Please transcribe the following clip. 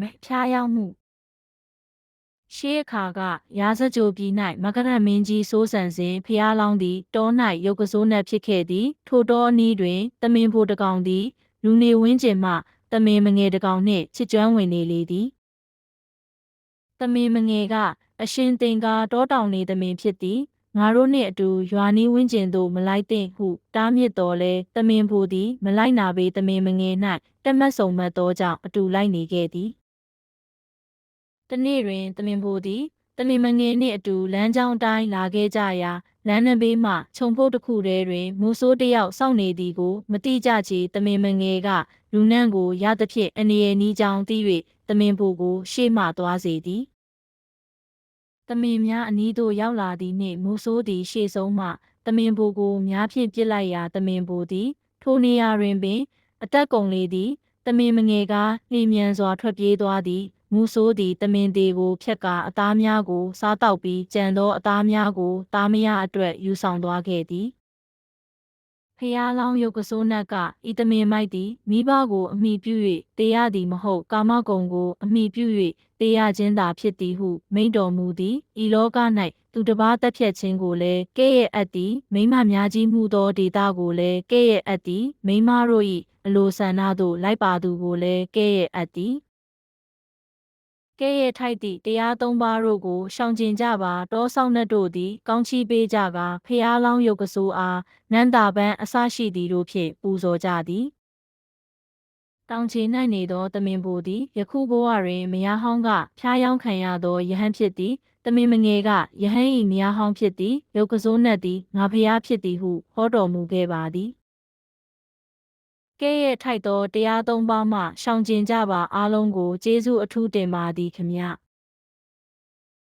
မဖျားရောက်မှုရှေးအခါကရာဇကြိုပြည်၌မကရမင်းကြီးစိုးစံစဉ်ဖျားလောင်းသည်တော၌ရုပ်ကစိုးနှင့်ဖြစ်ခဲ့သည် ထိုတောအနီးတွင်တမင်ဖို့တကောင်သည်လူနေဝင်းကျင်မှတမင်မငယ်တကောင်နှင့်ချစ်ကျွမ်းဝင်နေလေသည်တမင်မငယ်ကအရှင်သင်္ကာတောတောင်နေတမင်ဖြစ်သည်ငါတို့နှင့်အတူရွာနီးဝင်းကျင်သို့မလိုက်သင့်ဟုတားမြစ်တော်လဲတမင်ဖို့သည် မလိုက်နာပေတမင်မငယ်၌တက်မတ်ဆုံမတ်သောကြောင့်အတူလိုက်နေခဲ့သည် တနေ့တွင်တမင်ဖိုသည်တမင်မငယ်နှင့်အတူလမ်းကြောင်းအတိုင်းလာခဲ့ကြရာလမ်းနံဘေးမှခြုံဖို့တစ်ခုတည်းတွင်မူဆိုးတစ်ယောက်စောင့်နေသည်ကိုမတိကြချေတမင်မငယ်ကလူနှံ့ကိုရသဖြင့်အနေရနီးကြောင်းသိ၍တမင်ဖိုကို ရှေ့မှသွားစေသည်တမင်များအနီးသို့ရောက်လာသည်နှင့်မူဆိုးသည်ရှေ့ဆုံးမှတမင်ဖိုကိုများဖြင့်ပြစ်လိုက်ရာတမင်ဖိုသည် ထိုနေရာတွင်ပင် အသက်ကုန်လေသည်တမင်မငယ်ကလျင်မြန်စွာထွက်ပြေးသွားသည် မူဆိုးသည်တမင်သေးကိုဖြတ်ကာအသားများကိုစားတောက်ပြီးကြံသောအသားများကိုသားမရအတွက်ယူဆောင်သွားခဲ့သည်ဖျားလောင်းရုပ်ကစိုးနတ်ကဤတမင်မိုက်သည်မိဘကိုအမိပြု၍တေရသည်မဟုတ်ကာမဂုဏ်ကိုအမိပြု၍တေရခြင်းသာဖြစ်သည်ဟုမိန့်တော်မူသည်ဤလောက၌သူတစ်ပါးတက်ဖြတ်ခြင်းကိုလည်းကဲ့ရဲ့အပ်သည်မိမများကြီးမှုသောဒေတာကိုလည်းကဲ့ရဲ့အပ်သည်မိမတို့၏အလိုဆန္ဒသို့လိုက်ပါသူကိုလည်းကဲ့ရဲ့အပ်သည် ကဲ့ရဲ့ထိုက်သည့်တရားသုံးပါးတို့ကိုရှောင်ကျဉ်ကြပါတောဆောင်နှက်တို့သည် ကောင်းချီးပေးကြကာဖျားလောင်းရုပ်ကဆိုးအားနန္တာပန်းအစရှိသည်တို့ဖြင့်ပူဇော်ကြသည်တောင်ချေ၌နေသောတမင်ပိုသည်ယခုဘဝတွင်မယားဟောင်းကဖျားယောင်းခံရသောယဟန်ဖြစ်သည်တမင်မငယ်ကယဟန်၏မယားဟောင်းဖြစ်သည်ရုပ်ကဆိုးနှက်သည်ငါဖျားဖြစ်သည်ဟုဟောတော်မူခဲ့ပါသည် ကဲ့ရဲ့ထိုက်သောတရားသုံးပါးမှရှောင်ကျဉ်ကြပါအားလုံးကိုကျေးဇူးအထူးတင်ပါသည်ခမ